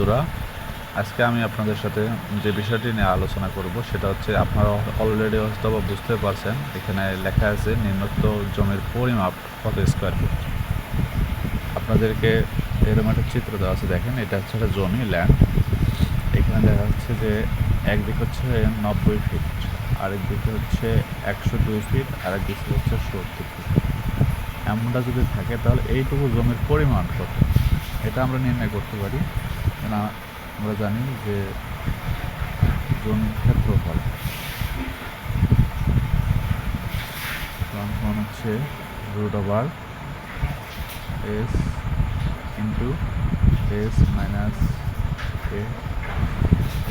বন্ধুরা, আজকে আমি আপনাদের সাথে যে বিষয়টি নিয়ে আলোচনা করব, সেটা হচ্ছে আপনারা অলরেডি হয়তো বা বুঝতে পারছেন, এখানে লেখা আছে, নিম্নোক্ত জমির পরিমাপ কত স্কোয়ার ফিট আপনাদেরকে এরকম একটা চিত্র দেওয়া আছে, দেখেন, এটা হচ্ছে একটা জমি ল্যান্ড এখানে দেখা যাচ্ছে যে একদিক হচ্ছে নব্বই ফিট আরেক দিকে হচ্ছে একশো দুই ফিট আরেক দিকে হচ্ছে সত্তর ফিট এমনটা যদি থাকে, তাহলে এইটুকু জমির পরিমাণ কত? এটা আমরা নির্ণয় করতে পারি। না, আমরা জানি যে জমির ক্ষেত্রফল সমান হচ্ছে root over S into S minus A,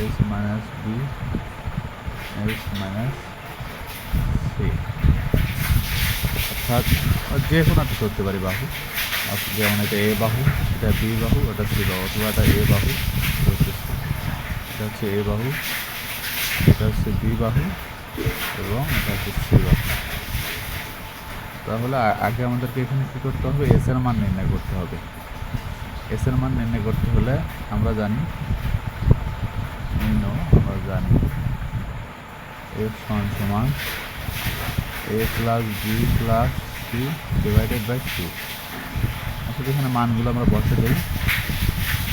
S minus B, S minus C. অর্থাৎ যে কোনো একটা করতে পারি বাহু যেমন এটা এ বাহু, এটা বি বাহু এটা সি বাহু, অথবা এটা এ বাহু, এটা হচ্ছে এ বাহু, এটা হচ্ছে বি বাহু, এবং এটা হচ্ছে সি বাহু। তাহলে আগে আমাদেরকে এখানে কী করতে হবে? এস এর মান নির্ণয় করতে হবে। এস এর মান নির্ণয় করতে হলে আমরা জানি আমরা জানি এফ সমান সমান A plus B plus C divided by two এখানে মানগুলো আমরা বসে দিই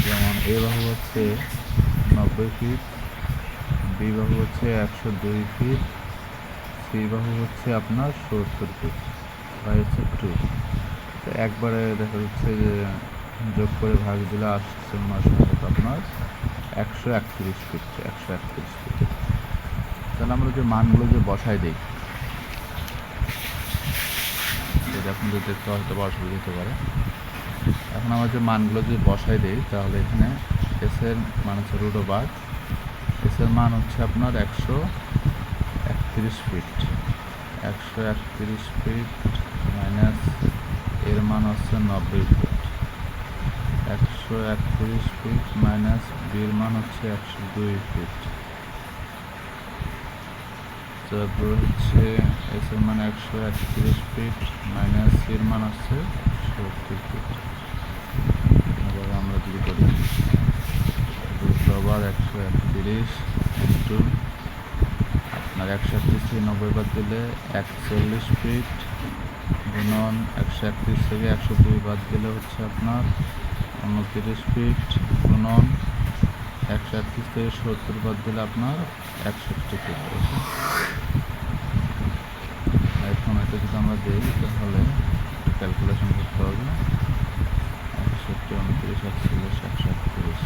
যেমন এ বাহু হচ্ছে নব্বই ফিট বি বাহু হচ্ছে একশো দুই ফিট সি বাহু হচ্ছে আপনার সত্তর ফিট বাই হচ্ছে টু তো একবারে দেখা যাচ্ছে যে যোগ করে ভাগ দিলে আসছে মাস আপনার একশো একত্রিশ ফিট একশো একত্রিশ ফিট তাহলে আমরা যে মানগুলো যে বসাই দিই যদি দেখতে হয়তো অসুবিধা হতে পারে। এখন আমরা যে মানগুলো যদি বসাই দিই, তাহলে এখানে এসের মান হচ্ছে রুট ওভার এসের মান হচ্ছে আপনার একশো একত্রিশ ফিট একশো একত্রিশ ফিট মাইনাস এর মান হচ্ছে নব্বই ফিট একশো একত্রিশ ফিট মাইনাস বির মান হচ্ছে একশো দুই ফিট তারপর হচ্ছে এস এর মান একশো একত্রিশ ফিট মাইনাস এর মান হচ্ছে সত্তর ফিট এবার আমরা যদি করি রুট ওভার একশো একত্রিশ ইন্টু আপনার একশো একত্রিশ নব্বই বাদ দিলে একচল্লিশ ফিট গুণন একশো একত্রিশ থেকে একশো দুই বাদ দিলে হচ্ছে আপনার উনত্রিশ ফিট গুণন একশো একত্রিশ থেকে সত্তর বাদ দিলে আপনার একষট্টি ফিট ওকে এখন এটা যদি আমরা দিই, তাহলে ক্যালকুলেশন করতে হবে। একষট্টি, উনত্রিশ, একচল্লিশ একশো একত্রিশ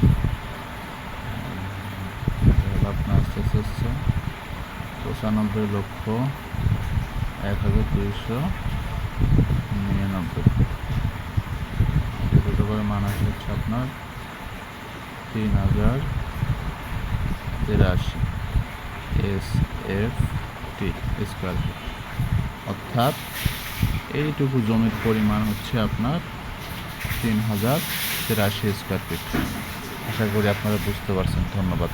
তাহলে আপনার আস্তে আস্তে হচ্ছে পঁচানব্বই লক্ষ এক হাজার দুইশো নিরানব্বই। দুটো করে মান হচ্ছে আপনার তিন হাজার তিরাশি S F T square feet. অর্থাৎ এইটুকু জমির পরিমাণ হচ্ছে আপনার তিন হাজার তিরাশি স্কোয়ার ফিট। আশা করি আপনারা বুঝতে পারছেন। ধন্যবাদ।